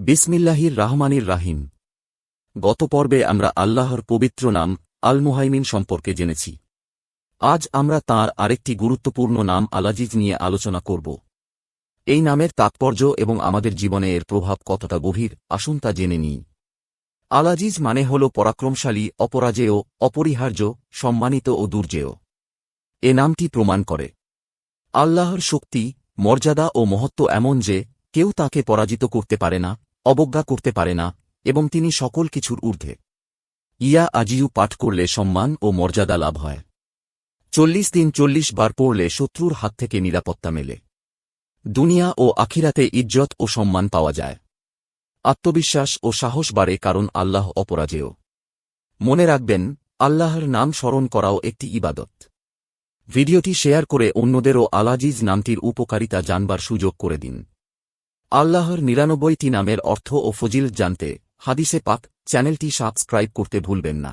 বিসমিল্লাহির রাহমানির রাহিম। গত পর্বে আমরা আল্লাহর পবিত্র নাম আল মুহাইমিন সম্পর্কে জেনেছি। আজ আমরা তার আরেকটি গুরুত্বপূর্ণ নাম আলাজিজ নিয়ে আলোচনা করব। এই নামের তাৎপর্য এবং আমাদের জীবনে এর প্রভাব কতটা গভীর, আসুন তা জেনে নিই। আলাজিজ মানে হল পরাক্রমশালী, অপরাজেয়, অপরিহার্য, সম্মানিত ও দুর্জেয়। এ নামটি প্রমাণ করে। আল্লাহর শক্তি, মর্যাদা ও মহত্ব এমন যে, কেউ তাকে পরাজিত করতে পারে না অবজ্ঞা করতে পারে না, এবং তিনি সকল কিছুর ঊর্ধ্বে। ইয়া আজিউ পাঠ করলে সম্মান ও মর্যাদা লাভ হয়। চল্লিশ দিন চল্লিশ বার পড়লে শত্রুর হাত থেকে নিরাপত্তা মেলে। দুনিয়া ও আখিরাতে ইজ্জত ও সম্মান পাওয়া যায়। আত্মবিশ্বাস ও সাহস বাড়ে কারণ আল্লাহ অপরাজেয়। মনে রাখবেন, আল্লাহর নাম স্মরণ করাও একটি ইবাদত। ভিডিওটি শেয়ার করে অন্যদেরও আলাজিজ নামটির উপকারিতা জানবার সুযোগ করে দিন। আল্লাহর নিরানব্বইটি নামের অর্থ ও ফজিল জানতে হাদিসে পাক চ্যানেলটি সাবস্ক্রাইব করতে ভুলবেন না।